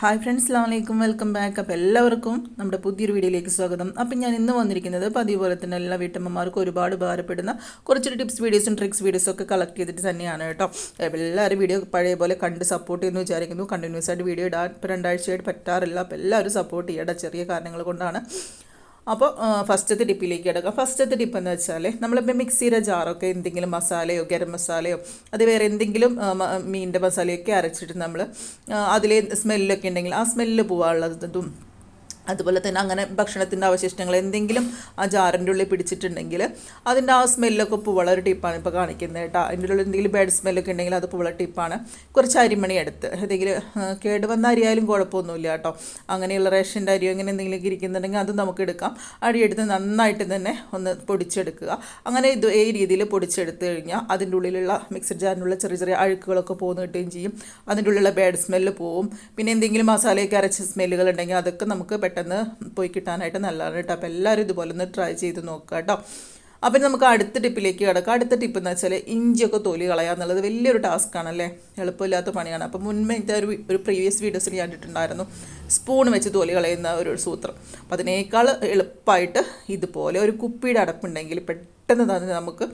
Hi friends അസ്ലാമലൈക്കും welcome back അപ്പോൾ എല്ലാവർക്കും നമ്മുടെ പുതിയൊരു വീഡിയോയിലേക്ക് സ്വാഗതം. അപ്പം ഞാൻ ഇന്ന് വന്നിരിക്കുന്നത് പതിവ് പോലെ തന്നെ എല്ലാ വീട്ടമ്മമാർക്കും ഒരുപാട് ഉപകാരപ്പെടുന്ന കുറച്ചൊരു ടിപ്സ് വീഡിയോസും ട്രിക്സ് വീഡിയോസും ഒക്കെ കളക്ട് ചെയ്തിട്ട് തന്നെയാണ് കേട്ടോ. എല്ലാവരും വീഡിയോ പഴയ പോലെ കണ്ട് സപ്പോർട്ട് ചെയ്യുന്നു വിചാരിക്കുന്നു. കണ്ടിന്യൂസ് ആയിട്ട് വീഡിയോ ഇടാൻ ഇപ്പോൾ രണ്ടാഴ്ചയായിട്ട് പറ്റാറില്ല. അപ്പോൾ എല്ലാവരും സപ്പോർട്ട് ചെയ്യേണ്ട ചെറിയ കാരണങ്ങൾ കൊണ്ടാണ്. അപ്പോൾ ഫസ്റ്റത്തെ ടിപ്പിലേക്ക് കിടക്കാം. ഫസ്റ്റത്തെ ടിപ്പ് എന്ന് വെച്ചാൽ നമ്മളിപ്പോൾ മിക്സിയുടെ ജാറൊക്കെ എന്തെങ്കിലും മസാലയോ ഗരം മസാലയോ അത് വേറെ എന്തെങ്കിലും മീനിന്റെ മസാലയൊക്കെ അരച്ചിട്ട് നമ്മൾ അതിൽ സ്മെല്ലൊക്കെ ഉണ്ടെങ്കിൽ ആ സ്മെല്ല് പോകാനുള്ളതും അതുപോലെ തന്നെ അങ്ങനെ ഭക്ഷണത്തിന്റെ അവശിഷ്ടങ്ങൾ എന്തെങ്കിലും ആ ജാറിന്റെ ഉള്ളിൽ പിടിച്ചിട്ടുണ്ടെങ്കിൽ അതിന്റെ ആ സ്മെല്ലൊക്കെ പൂവള ഒരു ടിപ്പാണ് ഇപ്പോൾ കാണിക്കുന്നത് കേട്ടോ. അതിന്റെ ഉള്ളിൽ എന്തെങ്കിലും ബാഡ് സ്മെല്ലൊക്കെ ഉണ്ടെങ്കിൽ അത് പൂവള ടിപ്പാണ് കുറച്ച് അരിമണി എടുത്ത്. എന്തെങ്കിലും കേട് കേടുവന്ന അരിയായാലും കുഴപ്പമൊന്നുമില്ല കേട്ടോ. അങ്ങനെയുള്ള റേഷന്റെ അരിയോ അങ്ങനെ എന്തെങ്കിലും ഇരിക്കുന്നുണ്ടെങ്കിൽ അത് നമുക്ക് എടുക്കാം. അരിയെടുത്ത് നന്നായിട്ട് തന്നെ ഒന്ന് പൊടിച്ചെടുക്കുക. അങ്ങനെ ഇത് ഈ രീതിയിൽ പൊടിച്ചെടുത്ത് കഴിഞ്ഞാൽ അതിന്റെ ഉള്ളിലുള്ള മിക്സഡ് ജാറിനുള്ള ചെറിയ ചെറിയ അഴുക്കുകളൊക്കെ പോകുന്ന കിട്ടുകയും ചെയ്യും. അതിന്റെ ഉള്ളിലുള്ള ബാഡ് സ്മെല്ല് പോവും. പിന്നെ എന്തെങ്കിലും മസാലയൊക്കെ അരച്ച സ്മെല്ലുകൾ ഉണ്ടെങ്കിൽ അതൊക്കെ നമുക്ക് പെട്ടെന്ന് പോയി കിട്ടാനായിട്ട് നല്ലതാണ് കേട്ടോ. അപ്പോൾ എല്ലാവരും ഇതുപോലെ ഒന്ന് ട്രൈ ചെയ്ത് നോക്കുക കേട്ടോ. അപ്പം നമുക്ക് അടുത്ത ടിപ്പിലേക്ക് കിടക്കാം. അടുത്ത ടിപ്പ് എന്ന് വെച്ചാൽ ഇഞ്ചിയൊക്കെ തൊലി കളയുക എന്നുള്ളത് വലിയൊരു ടാസ്ക് ആണല്ലേ? എളുപ്പമില്ലാത്ത പണിയാണ്. അപ്പം മുൻപേ ഇത്തെ ഒരു ഒരു പ്രീവിയസ് വീഡിയോസിൽ ഞാൻ ഇട്ടിട്ടുണ്ടായിരുന്നു. സ്പൂൺ വെച്ച് തൊലി കളയുന്ന ഒരു സൂത്രം. അപ്പം അതിനേക്കാൾ എളുപ്പമായിട്ട് ഇതുപോലെ ഒരു കുപ്പിയുടെ അടപ്പുണ്ടെങ്കിൽ പെട്ടെന്ന് തന്നെ നമുക്ക്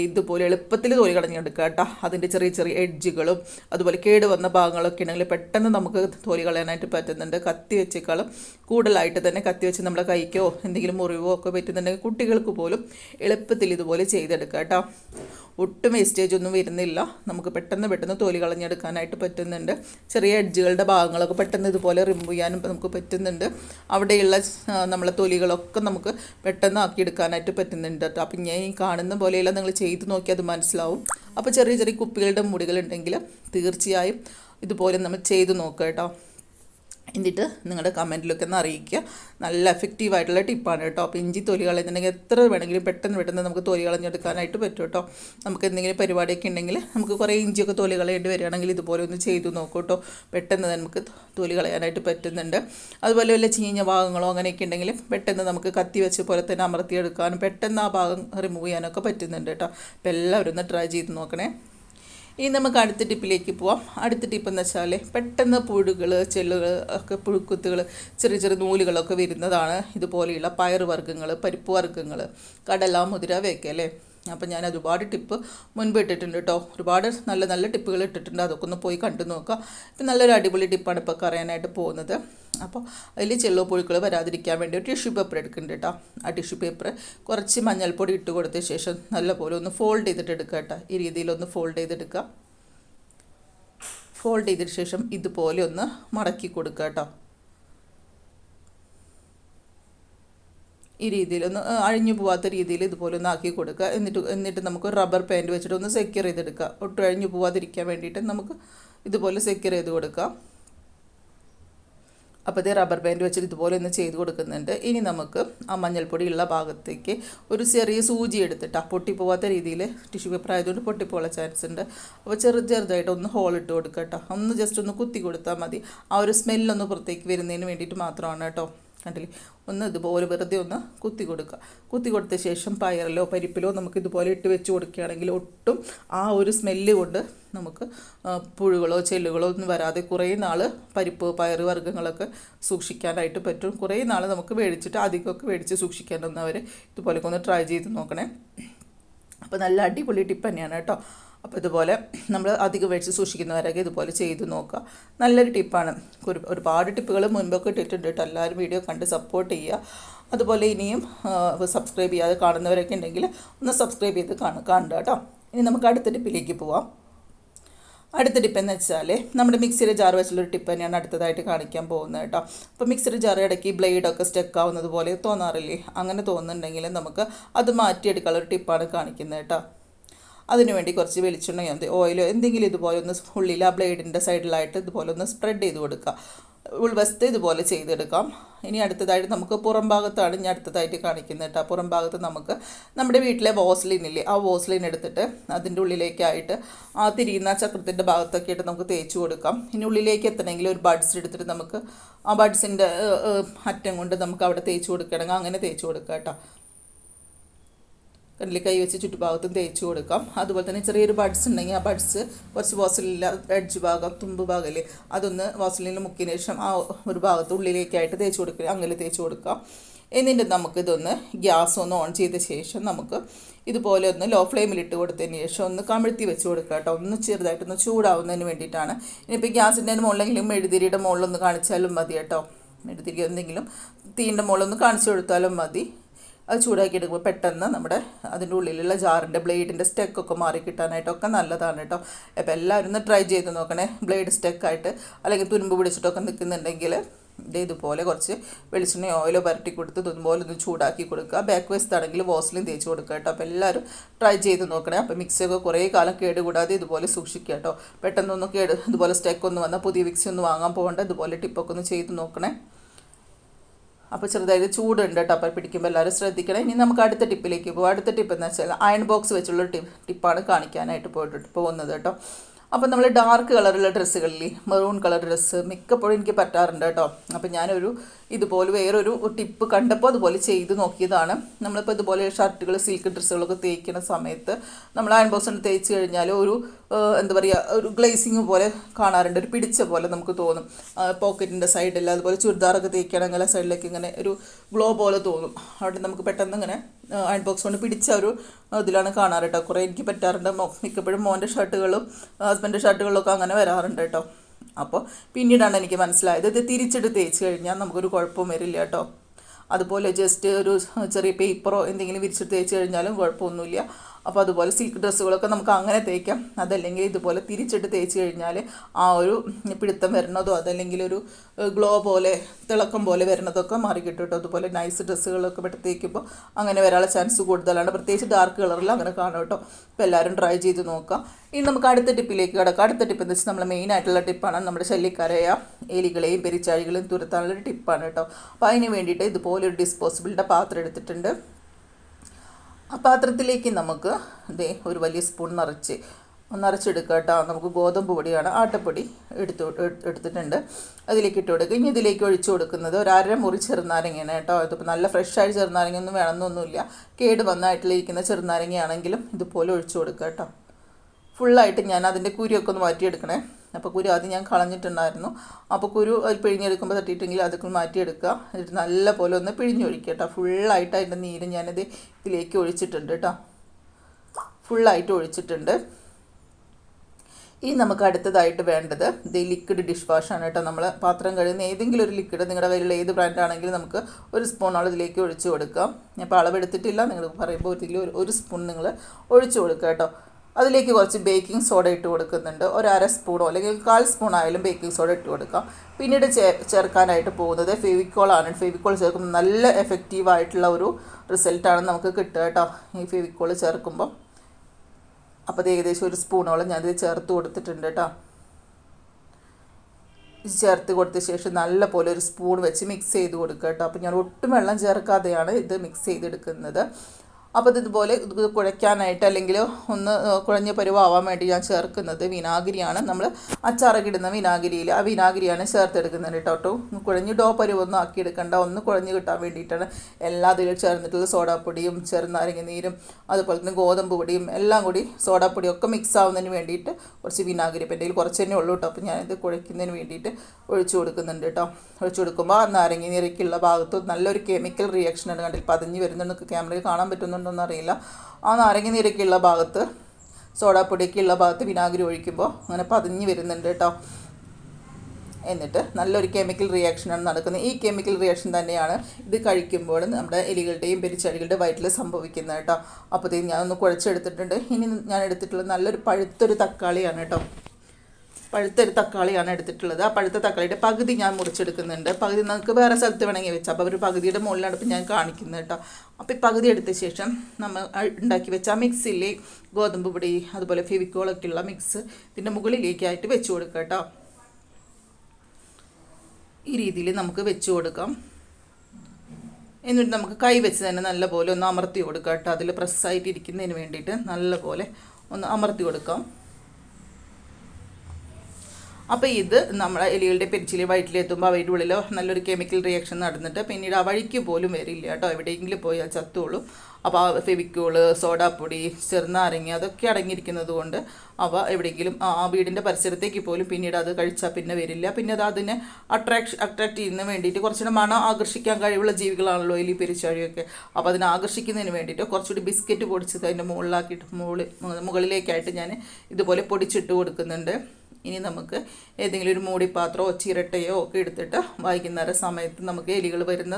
ഇതുപോലെ എളുപ്പത്തിൽ തോലി കളഞ്ഞെടുക്കുക കേട്ടോ. അതിന്റെ ചെറിയ ചെറിയ എഡ്ജുകളും അതുപോലെ കേട് വന്ന ഭാഗങ്ങളൊക്കെ ഉണ്ടെങ്കിൽ പെട്ടെന്ന് നമുക്ക് തോലി കളയാനായിട്ട് പറ്റുന്നുണ്ട്. കത്തി വെച്ചേക്കാളും കൂടുതലായിട്ട് തന്നെ കത്തി വെച്ച് നമ്മുടെ കൈക്കോ എന്തെങ്കിലും മുറിവോ ഒക്കെ പറ്റുന്നുണ്ടെങ്കിൽ കുട്ടികൾക്ക് പോലും എളുപ്പത്തിൽ ഇതുപോലെ ചെയ്തെടുക്കുക കേട്ടോ. ഒട്ടും വേസ്റ്റേജ് ഒന്നും വരുന്നില്ല. നമുക്ക് പെട്ടെന്ന് പെട്ടെന്ന് തൊലി കളഞ്ഞെടുക്കാനായിട്ട് പറ്റുന്നുണ്ട്. ചെറിയ എഡ്ജുകളുടെ ഭാഗങ്ങളൊക്കെ പെട്ടെന്ന് ഇതുപോലെ റിമൂവ് ചെയ്യാനും നമുക്ക് പറ്റുന്നുണ്ട്. അവിടെയുള്ള നമ്മളെ തൊലികളൊക്കെ നമുക്ക് പെട്ടെന്ന് ആക്കിയെടുക്കാനായിട്ട് പറ്റുന്നുണ്ട് കേട്ടോ. അപ്പം ഞാൻ ഈ കാണുന്ന പോലെയെല്ലാം നിങ്ങൾ ചെയ്ത് നോക്കി അത് മനസ്സിലാവും. അപ്പോൾ ചെറിയ ചെറിയ കുപ്പികളുടെ മുടികളുണ്ടെങ്കിൽ തീർച്ചയായും ഇതുപോലെ നമ്മൾ ചെയ്ത് നോക്കുക കേട്ടോ. എന്നിട്ട് നിങ്ങളുടെ കമന്റിലൊക്കെ ഒന്ന് അറിയിക്കുക. നല്ല എഫക്റ്റീവ് ആയിട്ടുള്ള ടിപ്പാണ് കേട്ടോ. അപ്പോൾ ഇഞ്ചി തൊലി കളയുന്നുണ്ടെങ്കിൽ എത്ര വേണമെങ്കിലും പെട്ടെന്ന് പെട്ടെന്ന് നമുക്ക് തൊലി കളഞ്ഞെടുക്കാനായിട്ട് പറ്റും കേട്ടോ. നമുക്ക് എന്തെങ്കിലും പരിപാടിയൊക്കെ ഉണ്ടെങ്കിൽ നമുക്ക് കുറേ ഇഞ്ചിയൊക്കെ തൊലി കളയേണ്ടി വരികയാണെങ്കിൽ ഇതുപോലെ ഒന്ന് ചെയ്തു നോക്കൂ കേട്ടോ. പെട്ടെന്ന് നമുക്ക് തൊലി കളയാനായിട്ട് പറ്റുന്നുണ്ട്. അതുപോലെ വല്ല ചീഞ്ഞ ഭാഗങ്ങളോ അങ്ങനെയൊക്കെ ഉണ്ടെങ്കിൽ പെട്ടെന്ന് നമുക്ക് കത്തി വെച്ച് പോലെ തന്നെ അമർത്തിയെടുക്കാനും പെട്ടെന്ന് ആ ഭാഗം റിമൂവ് ചെയ്യാനൊക്കെ പറ്റുന്നുണ്ട് കേട്ടോ. അപ്പോൾ എല്ലാവരും ഒന്ന് ട്രൈ ചെയ്ത് നോക്കണേ. ഇനി നമുക്ക് അടുത്ത ടിപ്പിലേക്ക് പോവാം. അടുത്ത ടിപ്പ് എന്ന് വെച്ചാൽ പെട്ടെന്ന് പുഴുകൾ ചെല്ലുകൾ ഒക്കെ പുഴുക്കുത്തുകൾ ചെറിയ ചെറിയ നൂലുകളൊക്കെ വരുന്നതാണ് ഇതുപോലെയുള്ള പയർ വർഗങ്ങൾ പരിപ്പ് വർഗങ്ങൾ കടല മുതിര വയ്ക്കുക അല്ലേ? അപ്പം ഞാൻ ഒരുപാട് ടിപ്പ് മുൻപ് ഇട്ടിട്ടുണ്ട് കേട്ടോ ഒരുപാട് നല്ല നല്ല ടിപ്പുകൾ ഇട്ടിട്ടുണ്ട്. അതൊക്കെ ഒന്ന് പോയി കണ്ടു നോക്കുക ഇപ്പം നല്ലൊരു അടിപൊളി ടിപ്പാണ് ഇപ്പോൾ കറിയാനായിട്ട് പോകുന്നത്. അപ്പോൾ അതിൽ ചെല്ലോ പുഴുക്കൾ വരാതിരിക്കാൻ വേണ്ടി ഒരു ടിഷ്യൂ പേപ്പർ എടുക്കുന്നുണ്ട് കേട്ടോ ആ ടിഷ്യൂ പേപ്പർ കുറച്ച് മഞ്ഞൾപ്പൊടി ഇട്ട് കൊടുത്ത ശേഷം നല്ലപോലെ ഒന്ന് ഫോൾഡ് ചെയ്തിട്ട് എടുക്കുക കേട്ടോ ഈ രീതിയിലൊന്ന് ഫോൾഡ് ചെയ്തെടുക്കുക ഫോൾഡ് ചെയ്തതിന് ശേഷം ഇതുപോലെ ഒന്ന് മടക്കി കൊടുക്കുക കേട്ടോ ഈ രീതിയിൽ ഒന്ന് അഴിഞ്ഞു പോവാത്ത രീതിയിൽ ഇതുപോലെ ഒന്ന് ആക്കി കൊടുക്കുക. എന്നിട്ട് എന്നിട്ട് നമുക്ക് റബ്ബർ പാന്റ് വെച്ചിട്ട് ഒന്ന് സെക്യൂർ ചെയ്തെടുക്കുക. ഒട്ടും അഴിഞ്ഞു പോവാതിരിക്കാൻ വേണ്ടിയിട്ട് നമുക്ക് ഇതുപോലെ സെക്യൂർ ചെയ്ത് കൊടുക്കാം. അപ്പോൾ ഇത് റബ്ബർ ബാൻഡ് വെച്ചിട്ട് ഇതുപോലെ ഒന്ന് ചെയ്ത് കൊടുക്കുന്നുണ്ട്. ഇനി നമുക്ക് ആ മഞ്ഞൾപ്പൊടി ഉള്ള ഭാഗത്തേക്ക് ഒരു ചെറിയ സൂചി എടുത്തിട്ട് ആ പൊട്ടിപ്പോവാത്ത രീതിയിൽ ടിഷ്യൂ പേപ്പർ ആയതുകൊണ്ട് പൊട്ടിപ്പോകാൻ ചാൻസ് ഉണ്ട്. അപ്പോൾ ചെറു ചെറുതായിട്ട് ഒന്ന് ഹോൾ ഇട്ട് കൊടുക്കുക കേട്ടോ ഒന്ന് ജസ്റ്റ് ഒന്ന് കുത്തി കൊടുത്താൽ മതി. ആ ഒരു സ്മെല്ലൊന്ന് പുറത്തേക്ക് വരുന്നതിന് വേണ്ടിയിട്ട് മാത്രമാണ് കേട്ടോ കണ്ടില്ലേ ഒന്ന് ഇതുപോലെ വെറുതെ ഒന്ന് കുത്തി കൊടുക്കുക. കുത്തി കൊടുത്ത ശേഷം പയറിലോ പരിപ്പിലോ നമുക്ക് ഇതുപോലെ ഇട്ട് വെച്ച് കൊടുക്കുകയാണെങ്കിൽ ഒട്ടും ആ ഒരു സ്മെല്ല് കൊണ്ട് നമുക്ക് പുഴുകളോ ചെല്ലുകളോ ഒന്നും വരാതെ കുറേ നാൾ പരിപ്പ് പയർ വർഗങ്ങളൊക്കെ സൂക്ഷിക്കാനായിട്ട് പറ്റും. കുറേ നാൾ നമുക്ക് മേടിച്ചിട്ട് അധികമൊക്കെ മേടിച്ച് സൂക്ഷിക്കാനൊന്നവർ ഇതുപോലെയൊക്കെ ഒന്ന് ട്രൈ ചെയ്ത് നോക്കണേ. അപ്പോൾ നല്ല അടിപൊളി ടിപ്പ് തന്നെയാണ് കേട്ടോ. അപ്പോൾ ഇതുപോലെ നമ്മൾ അധികം മേടിച്ച് സൂക്ഷിക്കുന്നവരൊക്കെ ഇതുപോലെ ചെയ്ത് നോക്കുക. നല്ലൊരു ടിപ്പാണ്. ഒരു ഒരുപാട് ടിപ്പുകൾ മുൻപൊക്കെ ഇട്ടിട്ടുണ്ട് കേട്ടോ. എല്ലാവരും വീഡിയോ കണ്ട് സപ്പോർട്ട് ചെയ്യുക. അതുപോലെ ഇനിയും സബ്സ്ക്രൈബ് ചെയ്യാതെ കാണുന്നവരൊക്കെ ഉണ്ടെങ്കിൽ ഒന്ന് സബ്സ്ക്രൈബ് ചെയ്ത് കാണുക കാണുക കേട്ടോ. ഇനി നമുക്ക് അടുത്ത ടിപ്പിലേക്ക് പോവാം. അടുത്ത ടിപ്പ് എന്ന് വെച്ചാൽ നമ്മുടെ മിക്സിയുടെ ജാർ വെച്ചുള്ളൊരു ടിപ്പ് തന്നെയാണ് അടുത്തതായിട്ട് കാണിക്കാൻ പോകുന്നത് കേട്ടോ. അപ്പോൾ മിക്സിയുടെ ജാർ ഇടയ്ക്ക് ബ്ലേഡൊക്കെ സ്റ്റക്ക് ആവുന്നത് പോലെ തോന്നാറില്ലേ? അങ്ങനെ തോന്നുന്നുണ്ടെങ്കിൽ നമുക്ക് അത് മാറ്റിയെടുക്കാനുള്ള ടിപ്പാണ് കാണിക്കുന്നത് കേട്ടോ. അതിനുവേണ്ടി കുറച്ച് വെളിച്ചെണ്ണയോ ഓയിലോ എന്തെങ്കിലും ഇതുപോലെ ഒന്ന് ഉള്ളിൽ ആ ബ്ലേഡിന്റെ സൈഡിലായിട്ട് ഇതുപോലെ ഒന്ന് സ്പ്രെഡ് ചെയ്ത് കൊടുക്കുക ഉൾവശത്ത് ഇതുപോലെ ചെയ്തെടുക്കാം. ഇനി അടുത്തതായിട്ട് നമുക്ക് പുറം ഭാഗത്താണ് ഇനി അടുത്തതായിട്ട് കാണിക്കുന്നത് കേട്ടോ. പുറം ഭാഗത്ത് നമുക്ക് നമ്മുടെ വീട്ടിലെ വോസ്ലിൻ ഇല്ലേ ആ വോസ്ലിൻ എടുത്തിട്ട് അതിന്റെ ഉള്ളിലേക്കായിട്ട് ആ തിരിയുന്ന ചക്രത്തിന്റെ ഭാഗത്തൊക്കെ ആയിട്ട് നമുക്ക് തേച്ച് കൊടുക്കാം. ഇനി ഉള്ളിലേക്ക് എത്തണമെങ്കിൽ ഒരു ബഡ്സ് എടുത്തിട്ട് നമുക്ക് ആ ബഡ്സിന്റെ അറ്റം കൊണ്ട് നമുക്ക് അവിടെ തേച്ച് കൊടുക്കണമെങ്കിൽ അങ്ങനെ തേച്ച് കൊടുക്കാം കേട്ടോ. കണ്ണിൽ വെച്ച് ചുറ്റുഭാഗത്തും തേച്ച് കൊടുക്കാം. അതുപോലെ തന്നെ ചെറിയൊരു ബഡ്സ് ഉണ്ടെങ്കിൽ ആ ബഡ്സ് കുറച്ച് വാസലില്ല എഡ്ജ് ഭാഗം തുമ്പ് ഭാഗത്തിൽ അതൊന്ന് വാസലിൽ മുക്കിയതിന് ശേഷം ആ ഒരു ഭാഗത്ത് ഉള്ളിലേക്കായിട്ട് തേച്ച് കൊടുക്കുക. അങ്ങനെ തേച്ച് കൊടുക്കാം. എന്നിട്ട് നമുക്കിതൊന്ന് ഗ്യാസ് ഒന്ന് ഓൺ ചെയ്ത ശേഷം നമുക്ക് ഇതുപോലെ ഒന്ന് ലോ ഫ്ലെയിമിൽ ഇട്ട് കൊടുത്തതിന് ശേഷം ഒന്ന് കമിഴ്ത്തി വെച്ച് കൊടുക്കുക കേട്ടോ. ഒന്ന് ചെറുതായിട്ടൊന്ന് ചൂടാവുന്നതിന് വേണ്ടിയിട്ടാണ്. ഇനിയിപ്പോൾ ഗ്യാസിന്റെ മുകളിലെങ്കിലും മെഴുതിരിയുടെ മുകളിലൊന്ന് കാണിച്ചാലും മതി കേട്ടോ. മെഴുതിരി എന്തെങ്കിലും തീന്റെ മുകളിലൊന്ന് കാണിച്ചു കൊടുത്താലും മതി. അത് ചൂടാക്കി എടുക്കുമ്പോൾ പെട്ടെന്ന് നമ്മുടെ അതിന്റെ ഉള്ളിലുള്ള ജാറിന്റെ ബ്ലേഡിന്റെ സ്റ്റെക്കൊക്കെ മാറി കിട്ടാനായിട്ടൊക്കെ നല്ലതാണ് കേട്ടോ. അപ്പോൾ എല്ലാവരും ഒന്ന് ട്രൈ ചെയ്ത് നോക്കണേ. ബ്ലേഡ് സ്റ്റെക്കായിട്ട് അല്ലെങ്കിൽ തുരുമ്പ് പിടിച്ചിട്ടൊക്കെ നിൽക്കുന്നുണ്ടെങ്കിൽ ഇത് ഇതുപോലെ കുറച്ച് വെളിച്ചെണ്ണ ഓയിലോ പരട്ടി കൊടുത്ത് ഇതുപോലെ ഒന്ന് ചൂടാക്കി കൊടുക്കുക. ബാക്ക് വേസ്റ്റ് ആണെങ്കിൽ വോസ്ലിൻ തേച്ച് കൊടുക്കുക കേട്ടോ. അപ്പോൾ എല്ലാവരും ട്രൈ ചെയ്ത് നോക്കണേ. അപ്പോൾ മിക്സിയൊക്കെ കുറേ കാലം കേടുകൂടാതെ ഇതുപോലെ സൂക്ഷിക്കുക കേട്ടോ. പെട്ടെന്നൊന്ന് കേട് ഇതുപോലെ സ്റ്റെക്ക് വന്നാൽ പുതിയ മിക്സി ഒന്ന് വാങ്ങാൻ പോകേണ്ട. ഇതുപോലെ ടിപ്പൊക്കെ ഒന്ന് ചെയ്ത് നോക്കണേ. അപ്പോൾ ചെറുതായിട്ട് ചൂടുണ്ട് അപ്പോൾ പിടിക്കുമ്പോൾ എല്ലാവരും ശ്രദ്ധിക്കണം. ഇനി നമുക്ക് അടുത്ത ടിപ്പിലേക്ക് പോകും അടുത്ത ടിപ്പ് എന്ന് വെച്ചാൽ അയൺ ബോക്സ് വെച്ചുള്ള ടിപ്പ് ടിപ്പാണ് കാണിക്കാനായിട്ട് പോയിട്ട് പോകുന്നത് കേട്ടോ അപ്പോൾ നമ്മൾ ഡാർക്ക് കളറുള്ള ഡ്രസ്സുകളിൽ മെറൂൺ കളർ ഡ്രസ്സ് മിക്കപ്പോഴും എനിക്ക് പറ്റാറുണ്ട് കേട്ടോ അപ്പോൾ ഞാനൊരു ഇതുപോലെ വേറൊരു ടിപ്പ് കണ്ടപ്പോൾ അതുപോലെ ചെയ്ത് നോക്കിയതാണ്. നമ്മളിപ്പോൾ ഇതുപോലെ ഷർട്ടുകൾ സിൽക്ക് ഡ്രസ്സുകളൊക്കെ തേക്കുന്ന സമയത്ത് നമ്മൾ അയൺ ബോക്സ് തേച്ച് കഴിഞ്ഞാൽ ഒരു എന്താ പറയുക ഒരു ഗ്ലേസിങ് പോലെ കാണാറുണ്ട്. ഒരു പിടിച്ച പോലെ നമുക്ക് തോന്നും. പോക്കറ്റിന്റെ സൈഡിൽ അതുപോലെ ചുരിദാറൊക്കെ തേക്കുകയാണെങ്കിൽ ആ സൈഡിലേക്ക് ഇങ്ങനെ ഒരു ഗ്ലോ പോലെ തോന്നും. അവിടെ നമുക്ക് പെട്ടെന്ന് ഇങ്ങനെ അയൺ ബോക്സ് കൊണ്ട് പിടിച്ച ഒരു ഇതിലാണ് കാണാറ് കേട്ടോ. കുറേ എനിക്ക് പറ്റാറുണ്ട്. മിക്കപ്പോഴും മോന്റെ ഷർട്ടുകളും ഹസ്ബൻഡ് ഷർട്ടുകളിലൊക്കെ അങ്ങനെ വരാറുണ്ട് കേട്ടോ. അപ്പോൾ പിന്നീടാണ് എനിക്ക് മനസ്സിലായത്. ഇത് തിരിച്ചിട്ട് തേച്ച് കഴിഞ്ഞാൽ നമുക്കൊരു കുഴപ്പവും വരില്ല കേട്ടോ. അതുപോലെ ജസ്റ്റ് ഒരു ചെറിയ പേപ്പറോ എന്തെങ്കിലും വിരിച്ചിട്ട് തേച്ച് കഴിഞ്ഞാലും കുഴപ്പമൊന്നുമില്ല. അപ്പോൾ അതുപോലെ സിൽക്ക് ഡ്രസ്സുകളൊക്കെ നമുക്ക് അങ്ങനെ തേക്കാം. അതല്ലെങ്കിൽ ഇതുപോലെ തിരിച്ചിട്ട് തേച്ച് കഴിഞ്ഞാൽ ആ ഒരു പിടുത്തം വരണതോ അതല്ലെങ്കിൽ ഒരു ഗ്ലോ പോലെ തിളക്കം പോലെ വരണതൊക്കെ മാറി കിട്ടും കേട്ടോ അതുപോലെ നൈസ് ഡ്രസ്സുകളൊക്കെ പെട്ട് തേക്കുമ്പോൾ അങ്ങനെ വരാനുള്ള ചാൻസ് കൂടുതലാണ്. പ്രത്യേകിച്ച് ഡാർക്ക് കളറിൽ അങ്ങനെ കാണും കേട്ടോ അപ്പോൾ എല്ലാവരും ട്രൈ ചെയ്ത് നോക്കാം. ഇനി നമുക്ക് അടുത്ത ടിപ്പിലേക്ക് കിടക്കാം. അടുത്ത ടിപ്പ് എന്ന് വെച്ചാൽ നമ്മൾ മെയിൻ ആയിട്ടുള്ള ടിപ്പാണ് നമ്മുടെ ശല്യക്കാരായ എലികളെയും പെരിച്ചാഴികളെയും തുരത്താനുള്ള ടിപ്പാണ് കേട്ടോ അപ്പോൾ അതിന് വേണ്ടിയിട്ട് ഇതുപോലെ ഒരു ഡിസ്പോസിബിളിന്റെ പാത്രം എടുത്തിട്ടുണ്ട്. ആ പാത്രത്തിലേക്ക് നമുക്ക് ദേ ഒരു വലിയ സ്പൂൺ നിറച്ച് നിറച്ചെടുക്കുക കേട്ടോ. നമുക്ക് ഗോതമ്പ് പൊടിയാണ് ആട്ടപ്പൊടി എടുത്തു എടുത്തിട്ടുണ്ട്. അതിലേക്ക് ഇട്ട് കൊടുക്കുക. ഇനി ഇതിലേക്ക് ഒഴിച്ചു കൊടുക്കുന്നത് ഒരു അര മുറി ചെറുനാരങ്ങയാണ് കേട്ടോ. ഇതിപ്പോൾ നല്ല ഫ്രഷായ ചെറുനാരങ്ങ ഒന്നും വേണമെന്നൊന്നുമില്ല. കേട് വന്നായിട്ടിരിക്കുന്ന ചെറുനാരങ്ങയാണെങ്കിലും ഇതുപോലെ ഒഴിച്ചു കൊടുക്കുക കേട്ടോ. ഫുള്ളായിട്ട് ഞാൻ അതിന്റെ കൂരിയൊക്കെ ഒന്ന് മാറ്റിയെടുക്കണേ. അപ്പോൾ കുരു ആദ്യം ഞാൻ കളഞ്ഞിട്ടുണ്ടായിരുന്നു. അപ്പോൾ കുരു അതിൽ പിഴിഞ്ഞെടുക്കുമ്പോൾ തട്ടിയിട്ടെങ്കിൽ അതൊക്കെ മാറ്റിയെടുക്കുക. എന്നിട്ട് നല്ല പോലെ ഒന്ന് പിഴിഞ്ഞൊഴിക്കുക കേട്ടോ. ഫുള്ളായിട്ട് അതിന്റെ നീര് ഞാനത് ഇതിലേക്ക് ഒഴിച്ചിട്ടുണ്ട് കേട്ടോ. ഫുള്ളായിട്ട് ഒഴിച്ചിട്ടുണ്ട്. ഇനി നമുക്ക് അടുത്തതായിട്ട് വേണ്ടത് ഇത് ലിക്വിഡ് ഡിഷ് വാഷാണ് കേട്ടോ. നമ്മൾ പാത്രം കഴുകുന്ന ഏതെങ്കിലും ഒരു ലിക്വിഡ് നിങ്ങളുടെ കയ്യിലുള്ള ഏത് ബ്രാൻഡാണെങ്കിലും നമുക്ക് ഒരു സ്പൂണോളം ഇതിലേക്ക് ഒഴിച്ചു കൊടുക്കാം. ഞാൻ ഇപ്പോൾ അളവെടുത്തിട്ടില്ല. നിങ്ങൾ പറയുമ്പോൾ ഇതിൽ ഒരു സ്പൂൺ നിങ്ങൾ ഒഴിച്ചു കൊടുക്കുക കേട്ടോ. അതിലേക്ക് കുറച്ച് ബേക്കിംഗ് സോഡ ഇട്ട് കൊടുക്കുന്നുണ്ട്. ഒരു അര സ്പൂണോ അല്ലെങ്കിൽ കാൽ സ്പൂൺ ആയാലും ബേക്കിംഗ് സോഡ ഇട്ട് കൊടുക്കാം. പിന്നീട് ചേ ചേർക്കാനായിട്ട് പോകുന്നത് ഫെവിക്കോളാണ്. ഫെവിക്കോൾ ചേർക്കുമ്പോൾ നല്ല എഫക്റ്റീവായിട്ടുള്ള ഒരു റിസൾട്ടാണ് നമുക്ക് കിട്ടുക കേട്ടോ. ഈ ഫെവിക്കോൾ ചേർക്കുമ്പോൾ. അപ്പോൾ അത് ഏകദേശം ഒരു സ്പൂണോളം ഞാനിത് ചേർത്ത് കൊടുത്തിട്ടുണ്ട് കേട്ടോ. ഇത് ചേർത്ത് കൊടുത്ത ശേഷം നല്ല പോലെ ഒരു സ്പൂൺ വെച്ച് മിക്സ് ചെയ്ത് കൊടുക്കുക കേട്ടോ. അപ്പോൾ ഞാൻ ഒട്ടും വെള്ളം ചേർക്കാതെയാണ് ഇത് മിക്സ് ചെയ്തെടുക്കുന്നത്. അപ്പോൾ ഇതുപോലെ ഇത് കുഴയ്ക്കാനായിട്ട് അല്ലെങ്കിൽ ഒന്ന് കുഴഞ്ഞ പരുവാവാൻ വേണ്ടി ഞാൻ ചേർക്കുന്നത് വിനാഗിരിയാണ്. നമ്മൾ അച്ചാറൊക്കെ ഇടുന്ന വിനാഗിരിയിൽ ആ വിനാഗിരിയാണ് ചേർത്തെടുക്കുന്നത് കേട്ടോ ഒട്ടും കുഴഞ്ഞ് ഡോ പരുവൊന്നും ആക്കി എടുക്കണ്ട ഒന്ന് കുഴഞ്ഞ് കിട്ടാൻ വേണ്ടിയിട്ടാണ് എല്ലാ ഇതിലും ചേർന്നിട്ടുള്ള സോഡാപ്പൊടിയും ചെറുനാരങ്ങ നീരും അതുപോലെ തന്നെ ഗോതമ്പ് പൊടിയും എല്ലാം കൂടി സോഡാപ്പൊടിയും ഒക്കെ മിക്സ് ആവുന്നതിന് വേണ്ടിയിട്ട് കുറച്ച് വിനാഗിരി ഇപ്പം എന്റെ കുറച്ച് തന്നെ ഉള്ളൂ കേട്ടോ അപ്പോൾ ഞാനിത് കുഴയ്ക്കുന്നതിന് വേണ്ടിയിട്ട് ഒഴിച്ചു കൊടുക്കുന്നുണ്ട് കേട്ടോ ഒഴിച്ചു കൊടുക്കുമ്പോൾ നാരങ്ങ നീരയ്ക്കുള്ള ഭാഗത്ത് നല്ലൊരു കെമിക്കൽ റിയാക്ഷനാണ് കണ്ടിട്ട് പതിഞ്ഞ് വരുന്നുണ്ട്. ക്യാമറയിൽ കാണാൻ പറ്റുന്നുണ്ടോയെന്ന് അറിയില്ല ആ നാരങ്ങ നീരയ്ക്കുള്ള ഭാഗത്ത് സോഡാപ്പൊടിയൊക്കെയുള്ള ഭാഗത്ത് വിനാഗിരി ഒഴിക്കുമ്പോൾ അങ്ങനെ പതിഞ്ഞ് വരുന്നുണ്ട് കേട്ടോ. എന്നിട്ട് നല്ലൊരു കെമിക്കൽ റിയാക്ഷനാണ് നടക്കുന്നത്. ഈ കെമിക്കൽ റിയാക്ഷൻ തന്നെയാണ് ഇത് കഴിക്കുമ്പോൾ നമ്മുടെ എലികളുടെയും പെരിച്ചടികളുടെ വയറ്റിൽ സംഭവിക്കുന്നത് കേട്ടോ. അപ്പോഴത്തേക്കും ഞാനൊന്ന് കുഴച്ചെടുത്തിട്ടുണ്ട്. ഇനി ഞാൻ എടുത്തിട്ടുള്ളത് നല്ലൊരു പഴുത്തൊരു തക്കാളിയാണ് കേട്ടോ. പഴുത്തൊരു തക്കാളിയാണ് എടുത്തിട്ടുള്ളത്. ആ പഴുത്ത തക്കാളിയുടെ പകുതി ഞാൻ മുറിച്ചെടുക്കുന്നുണ്ട്. പകുതി നമുക്ക് വേറെ സ്ഥലത്ത് വേണമെങ്കിൽ വെച്ചാൽ അപ്പോൾ ഒരു പകുതിയുടെ മുകളിലാണ് ഇപ്പം ഞാൻ കാണിക്കുന്നത് കേട്ടോ. അപ്പോൾ ഈ പകുതി എടുത്ത ശേഷം നമ്മൾ ഉണ്ടാക്കി വെച്ച ആ മിക്സിയിൽ ഗോതമ്പ് പൊടി അതുപോലെ ഫെവിക്കോളൊക്കെ ഉള്ള മിക്സ് ഇതിന്റെ മുകളിലേക്കായിട്ട് വെച്ച് കൊടുക്കുക കേട്ടോ. ഈ രീതിയിൽ നമുക്ക് വെച്ച് കൊടുക്കാം. എന്നിട്ട് നമുക്ക് കൈ വെച്ച് തന്നെ നല്ലപോലെ ഒന്ന് അമർത്തി കൊടുക്കാം കേട്ടോ. അതിൽ പ്രസ്സായിട്ട് ഇരിക്കുന്നതിന് വേണ്ടിയിട്ട് നല്ലപോലെ ഒന്ന് അമർത്തി കൊടുക്കാം. അപ്പോൾ ഇത് നമ്മളെ എലികളുടെ പെരിച്ചിൽ വയറ്റിലെത്തുമ്പോൾ അവയുടെ ഉള്ളിൽ നല്ലൊരു കെമിക്കൽ റിയാക്ഷൻ നടന്നിട്ട് പിന്നീട് ആ വഴിക്ക് പോലും വരില്ല കേട്ടോ. എവിടെയെങ്കിലും പോയി അത് ചത്തുള്ളൂ അപ്പോൾ ആ ഫെവിക്കോൾ സോഡാപ്പൊടി ചെറുനാരങ്ങ അതൊക്കെ അടങ്ങിയിരിക്കുന്നത് കൊണ്ട് അവ എവിടെയെങ്കിലും ആ വീടിന്റെ പരിസരത്തേക്ക് പോലും പിന്നീട് അത് കഴിച്ചാൽ പിന്നെ വരില്ല. പിന്നെ അത് അതിനെ അട്രാക്ഷൻ അട്രാക്ട് ചെയ്യുന്നതിന് വേണ്ടിയിട്ട് കുറച്ചുകൂടെ മണം ആകർഷിക്കാൻ കഴിവുള്ള ജീവികളാണല്ലോ എലി പെരിച്ചാഴിയൊക്കെ. അപ്പോൾ അതിനെ ആകർഷിക്കുന്നതിന് വേണ്ടിയിട്ട് കുറച്ചുകൂടി ബിസ്ക്കറ്റ് പൊടിച്ചത് അതിന്റെ മുകളിലാക്കിയിട്ട് മുകളിൽ മുകളിലേക്കായിട്ട് ഞാൻ ഇതുപോലെ പൊടിച്ചിട്ട് കൊടുക്കുന്നുണ്ട്. ഇനി നമുക്ക് ഏതെങ്കിലും ഒരു മൂടിപ്പാത്രമോ ചിരട്ടയോ ഒക്കെ എടുത്തിട്ട് വൈകുന്നേര സമയത്ത് നമുക്ക് എലികൾ വരുന്ന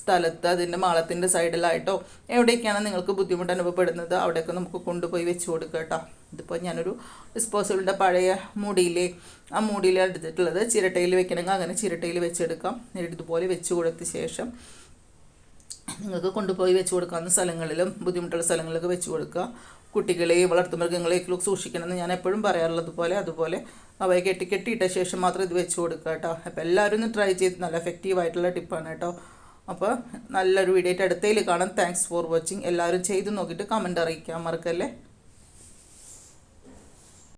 സ്ഥലത്ത് അതിന്റെ മാളത്തിന്റെ സൈഡിലായിട്ടോ എവിടേക്കാണ് നിങ്ങൾക്ക് ബുദ്ധിമുട്ട് അനുഭവപ്പെടുന്നത് അവിടെയൊക്കെ നമുക്ക് കൊണ്ടുപോയി വെച്ച് കൊടുക്കുക കേട്ടോ. ഇതിപ്പോൾ ഞാനൊരു ഡിസ്പോസിബിളിന്റെ പഴയ മൂടിയിലെ ആ മൂടിയിലെടുത്തിട്ടുള്ളത് ചിരട്ടയിൽ വെക്കണമെങ്കിൽ അങ്ങനെ ചിരട്ടയിൽ വെച്ചെടുക്കാം. ഇതുപോലെ വെച്ച് കൊടുത്ത ശേഷം നിങ്ങൾക്ക് കൊണ്ടുപോയി വെച്ച് കൊടുക്കാവുന്ന സ്ഥലങ്ങളിലും ബുദ്ധിമുട്ടുള്ള സ്ഥലങ്ങളിലൊക്കെ വെച്ച് കൊടുക്കുക. കുട്ടികളെയും വളർത്തുമൃഗങ്ങളെയൊക്കെ സൂക്ഷിക്കണമെന്ന് ഞാൻ എപ്പോഴും പറയാറുള്ളത് പോലെ അതുപോലെ അവയെ കെട്ടി കെട്ടിയിട്ട ശേഷം മാത്രം ഇത് വെച്ച് കൊടുക്കുക കേട്ടോ. അപ്പോൾ എല്ലാവരും ഒന്ന് ട്രൈ ചെയ്ത് നല്ല എഫക്റ്റീവ് ആയിട്ടുള്ള ടിപ്പാണ് കേട്ടോ. അപ്പോൾ നല്ലൊരു വീഡിയോ ആയിട്ട് അടുത്തതിൽ കാണാം. താങ്ക്സ് ഫോർ വാച്ചിങ് എല്ലാവരും ചെയ്ത് നോക്കിയിട്ട് കമന്റ് അറിയിക്കാൻ മറക്കല്ലേ?